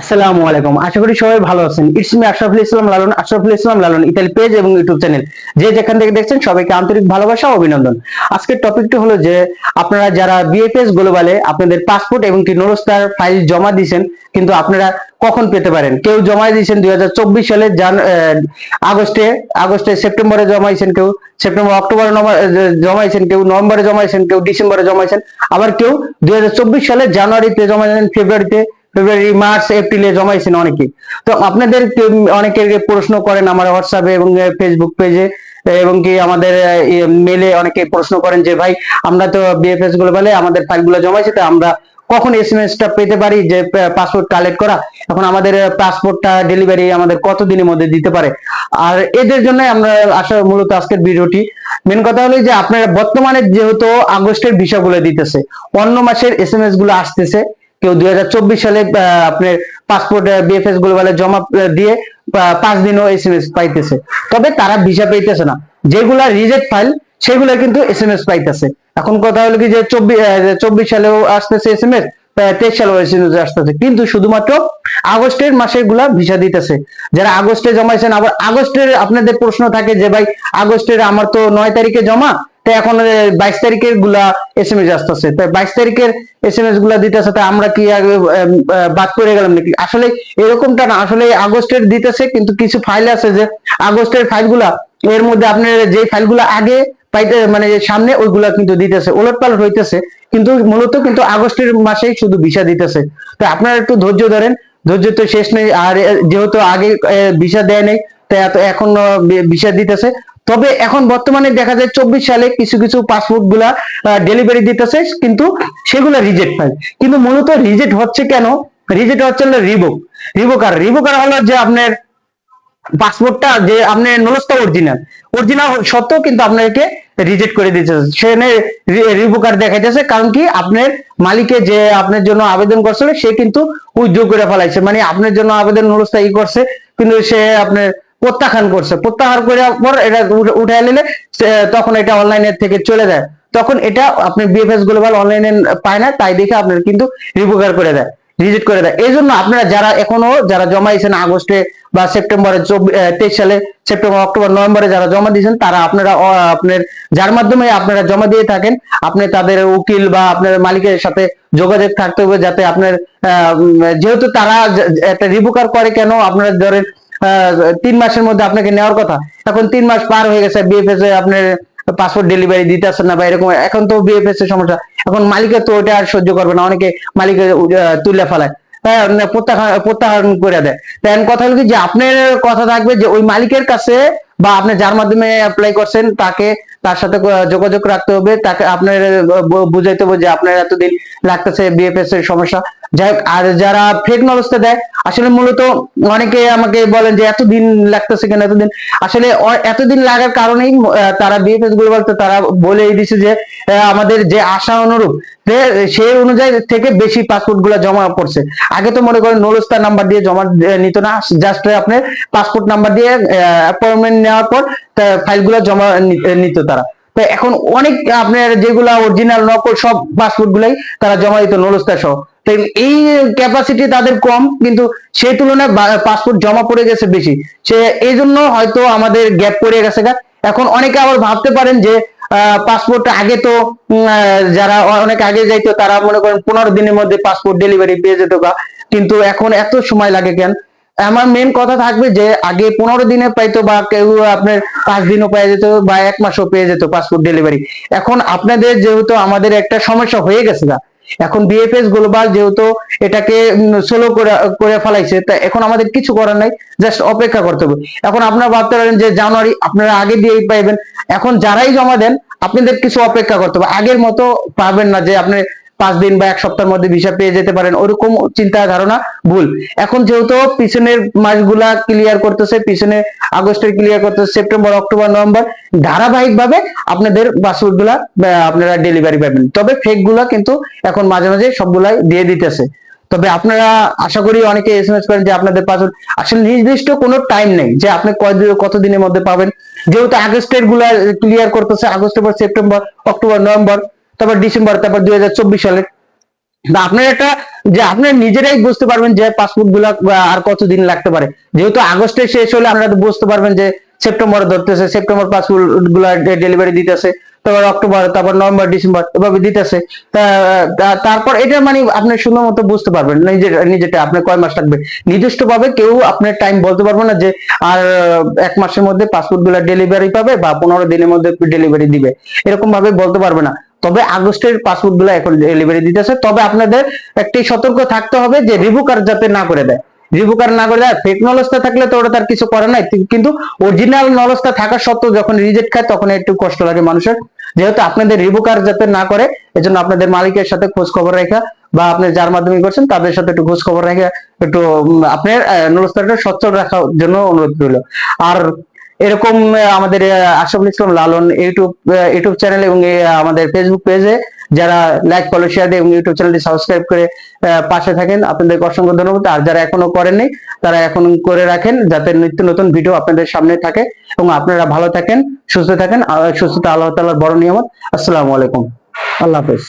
আসসালামু আলাইকুম। আশা করি সবাই ভালো আছেন। It's me Ashraful Islam Lalon Ashraful Islam Lalon Italy page এবং ইউটিউব চ্যানেল। যে যেখান থেকে দেখছেন সবাইকে আন্তরিক ভালোবাসা অভিনন্দন। আজকের টপিকটি হলো যে আপনারা যারা বিএফএস গ্লোবালে আপনাদের পাসপোর্ট এবং কি নোরস্টার ফাইল জমা দিয়েছেন কিন্তু আপনারা কখন পেতে পারেন? কেউ জমা দিয়েছেন দুই আহ, আগস্টে আগস্টে সেপ্টেম্বরে জমাইছেন কেউ সেপ্টেম্বর অক্টোবরে জমাইছেন কেউ নভেম্বরে জমাইছেন কেউ ডিসেম্বরে জমাইছেন। আবার কেউ দুই সালের জানুয়ারিতে জমাইছেন ফেব্রুয়ারিতে ফেব্রুয়ারি মার্চ এপ্রিলে জমাইছেন অনেকে। তো আপনাদের অনেকে প্রশ্ন করেন আমার হোয়াটসঅ্যাপে এবং ফেসবুক পেজে এবং কি আমাদের মেলে অনেকে প্রশ্ন করেন যে, ভাই, আমরা তো বিএফএসগুলো বলে আমাদের ফাইলগুলো জমাইছি, তো আমরা কখন এসএমএস টা পেতে পারি যে পাসপোর্ট কালেক্ট করা? এখন আমাদের পাসপোর্টটা ডেলিভারি আমাদের কত দিনের মধ্যে দিতে পারে? আর এদের জন্য আমরা আসলে মূলত আজকের ভিডিওটি। মেন কথা হলো যে, আপনারা বর্তমানে যেহেতু আগস্টের বিষয়গুলো দিতেছে, অন্য মাসের এস এম এসগুলো আসতেছে কেউ দুই সালে আপনার পাসপোর্ট বিএফএস গ্লোবালে জমা দিয়ে পাঁচ দিনও এসএমএস পাইতেছে। তবে তারা ভিসা পাইতেছে না। যেগুলা রিজেক্ট ফাইল সেগুলা কিন্তু এসএমএস পাইতেছে। এখন কথা হলো কি যে চব্বিশ চব্বিশ সালেও আসতেছে এসএমএস তেইশ সালেও এসএমএস আসতেছে। কিন্তু শুধুমাত্র আগস্টের মাসে গুলা ভিসা দিতেছে। যারা আগস্টে জমাইছেন, আবার আগস্টের আপনাদের প্রশ্ন থাকে যে, ভাই, আগস্টের আমার তো নয় তারিখে জমা। তো এখন বাইশ তারিখেরগুলা এস এম এস আসতেছে তাই বাইশ তারিখের এস এম এসগুলা দিতেছে তা আমরা কি আগে, বাদ করে গেলাম নাকি? আসলে এরকমটা না আসলে আগস্টের দিতেছে কিন্তু কিছু ফাইল আছে যে আগস্টের ফাইলগুলা এর মধ্যে আপনার যে ফাইলগুলা আগে পাইতে মানে সামনে ওইগুলা কিন্তু দিতেছে ওলট পালট হইতেছে কিন্তু মূলত কিন্তু আগস্টের মাসেই শুধু ভিসা দিতেছে। তো আপনারা একটু ধৈর্য ধরেন ধৈর্য তো শেষ নেই আর যেহেতু আগে ভিসা দেয় নেই তাই এখন ভিসা দিতেছে তবে এখন বর্তমানে দেখা যায় চব্বিশ সালে কিছু কিছু পাসপোর্টগুলা ডেলিভারি দিতেছে, কিন্তু সেগুলো রিজেক্ট হয় কিন্তু মূলত রিজেক্ট হচ্ছে কেন? রিজেক্ট হচ্ছে রিবুক রিবুকার রিবুকার হলো যে আপনার পাসপোর্টটা যে আপনি নলস্তা অরিজিনাল অরিজিনাল সত্ত্বেও কিন্তু আপনাকে রিজেক্ট করে দিচ্ছে সেখানে রিভোকার দেখাইতেছে, কারণ কি? আপনার মালিকে যে আপনার জন্য আবেদন করছিল, সে কিন্তু উইথড্র করে ফেলাইছে। মানে আপনার জন্য আবেদন নলস্তা ই করছে, কিন্তু সে আপনার প্রত্যাখ্যান করছে। প্রত্যাহার করে পর এটা উঠে- নিলে তখন এটা অনলাইনের থেকে চলে যায়। তখন এটা আপনি বিএফএস গ্লোবাল অনলাইনে পায় না, তাই দেখে আপনার কিন্তু রিভোকার করে দেয় রিজেক্ট করে দেয়। এই জন্য আপনারা যারা এখনও যারা জমাইছেন আগস্টে বা সেপ্টেম্বরে তেইশ সালে, সেপ্টেম্বর, অক্টোবর, নভেম্বরে যারা জমা দিয়েছেন, তারা আপনারা আপনার, যার মাধ্যমে আপনারা জমা দিয়ে থাকেন, আপনি তাদের উকিল বা আপনার মালিকের সাথে যোগাযোগ থাকতে হবে যাতে আপনার যেহেতু তারা একটা রিবুকার করে কেন? আপনারা ধরেন তিন মাসের মধ্যে আপনাকে নেওয়ার কথা। এখন তিন মাস পার হয়ে গেছে বিএফএস এ আপনার পাসপোর্ট ডেলিভারি দিতে আসেন না বা এরকম এখন তো বিএফএস এর সমস্যা। এখন মালিকের তো ওটা আর সহ্য করবে না অনেকে মালিকের তুলে ফেলায়। হ্যাঁ, মানে করে দেয়। তাই কথা হলো কি যে আপনার কথা থাকবে যে ওই মালিকের কাছে বা আপনি যার মাধ্যমে অ্যাপ্লাই করছেন তাকে তার সাথে যোগাযোগ রাখতে হবে তাকে আপনার বুঝাইতে হবে যে আপনার এতদিন লাগতেছে বিএফএস এর সমস্যা। যাই হোক, আর যারা ফেক নলেজটা দেয় আসলে মূলত অনেকে আমাকে বলেন যে এতদিন লাগতেছে কেন এতদিন? আসলে এতদিন লাগার কারণেই তারা বিএফএস গ্লোবাল তারা বলেই দিছে যে আমাদের যে আশা অনুরূপ সেই অনুযায়ী থেকে বেশি পাসপোর্টগুলা জমা পড়ছে। আগে তো মনে করেন নলস্তার নাম্বার দিয়ে জমা নিত না জাস্ট আপনার পাসপোর্ট নাম্বার দিয়ে অ্যাপয়েন্টমেন্ট নেওয়ার পর ফাইলগুলো জমা নি- নিত তারা। তো এখন অনেক আপনার যেগুলা অরিজিনাল নকল সব পাসপোর্ট গুলাই তারা জমা দিত নলস্তা সহ। এই ক্যাপাসিটি তাদের কম, কিন্তু সেই তুলনায় পাসপোর্ট জমা পড়ে গেছে বেশি। সে, এই জন্য হয়তো আমাদের গ্যাপ পড়ে গেছে। এখন অনেকে আবার ভাবতে পারেন যে পাসপোর্ট আগে তো যারা অনেক আগে যাইতো, তারা মনে করেন পনেরো দিনের মধ্যে পাসপোর্ট ডেলিভারি পেয়ে যেত কিন্তু এখন এত সময় লাগে কেন? আমার মেন কথা থাকবে যে, আগে পনেরো দিনে পাইতো বা কেউ আপনার পাঁচ দিনও পেয়ে যেত বা এক মাসও পেয়ে যেত পাসপোর্ট ডেলিভারি এখন আপনাদের যেহেতু আমাদের একটা সমস্যা হয়ে গেছে গা এখন বিএফএস গ্লোবাল যেহেতু এটাকে সোলো করে ফেলাইছে, তা এখন আমাদের কিছু করার নাই জাস্ট অপেক্ষা করতে হবে। এখন আপনারা ভাবতে পারেন যে জানুয়ারি আপনারা আগে দিয়েই পাইবেন, এখন যারাই জমা দেন, আপনাদের কিছু অপেক্ষা করতে হবে। আগের মতো পাবেন না যে আপনি পাঁচ দিন বা এক সপ্তাহের মধ্যে ভিসা পেয়ে যেতে পারেন, ওরকম চিন্তা ধারণা ভুল। এখন যেহেতু পিছনের মাসগুলা ক্লিয়ার করতেছে, পিছনে আগস্টের ক্লিয়ার করতেছে সেপ্টেম্বর অক্টোবর নভেম্বর ধারাবাহিক ভাবে আপনাদের পাসপোর্টগুলা আপনারা ডেলিভারি পাবেন। তবে ফেকগুলা কিন্তু এখন মাঝে মাঝে সবগুলাই দিয়ে দিতেছে। তবে আপনারা আশা করি অনেকে এসএমএস করেন যে আপনাদের পাসপোর্ট আসলে নির্দিষ্ট কোনো টাইম নেই, যে আপনি কতদিনের মধ্যে পাবেন। যেহেতু আগস্টেরগুলা ক্লিয়ার করতেছে, আগস্টের পর সেপ্টেম্বর অক্টোবর নভেম্বর তারপর ডিসেম্বর তারপর দুই সালের আপনার একটা যে আপনি নিজেরাই বুঝতে পারবেন যে পাসপোর্টগুলা আর কতদিন লাগতে পারে। যেহেতু আগস্টে শেষ হলে আপনারা তো বুঝতে পারবেন যে সেপ্টেম্বরে ধরতেছে, সেপ্টেম্বর পাসপোর্টগুলা ডেলিভারি দিতেছে, তারপর অক্টোবর, তারপর নভেম্বর, ডিসেম্বর এভাবে দিতেছে। তারপর এটা মানে আপনি সুন্দর মতো বুঝতে পারবেন নিজের নিজেটা আপনার কয় মাস লাগবে। নির্দিষ্ট ভাবে কেউ আপনার টাইম বলতে পারবে না যে আর এক মাসের মধ্যে পাসপোর্টগুলা ডেলিভারি পাবে বা পনেরো দিনের মধ্যে ডেলিভারি দিবে। এরকম ভাবে বলতে পারবে না। তবে আগস্টের পাসপোর্টগুলো এখন ডেলিভারি দিতেছে। তবে আপনাদের একটি সতর্ক থাকতে হবে যে রিভুকার যাতে না করে দেয়। রিভুকার না করে দেয় ফেক নলেজটা থাকলে তো ওটা তার কিছু করে নাই। কিন্তু অরিজিনাল নলেজটা থাকা সত্ত্বেও যখন রিজেক্ট খায়, তখন একটু কষ্ট লাগে মানুষের। যেহেতু আপনাদের রিভুকার যাতে না করে, এজন্য আপনাদের মালিকের সাথে খোঁজ খবর রাখা বা আপনি যার মাধ্যমে করছেন, তাদের সাথে একটু খোঁজ খবর রেখে একটু আপনার নলেজটা সচ্ছল রাখার জন্য অনুরোধ রইল। আর এরকম আমাদের Ashraful Islam Lalon YouTube YouTube channel এবং আমাদের ফেসবুক পেজে যারা লাইক ফলো শেয়ার দিয়ে এবং ইউটিউব চ্যানেলটি সাবস্ক্রাইব করে পাশে থাকেন, আপনাদেরকে অসংখ্য ধন্যবাদ। আর যারা এখনও করেননি, তারা এখন করে রাখেন যাতে নিত্য নতুন ভিডিও আপনাদের সামনে থাকে এবং আপনারা ভালো থাকেন, সুস্থ থাকেন। সুস্থতা আল্লাহ তাআলার বড় নিয়ামত। আসসালামু আলাইকুম। আল্লাহ হাফেজ।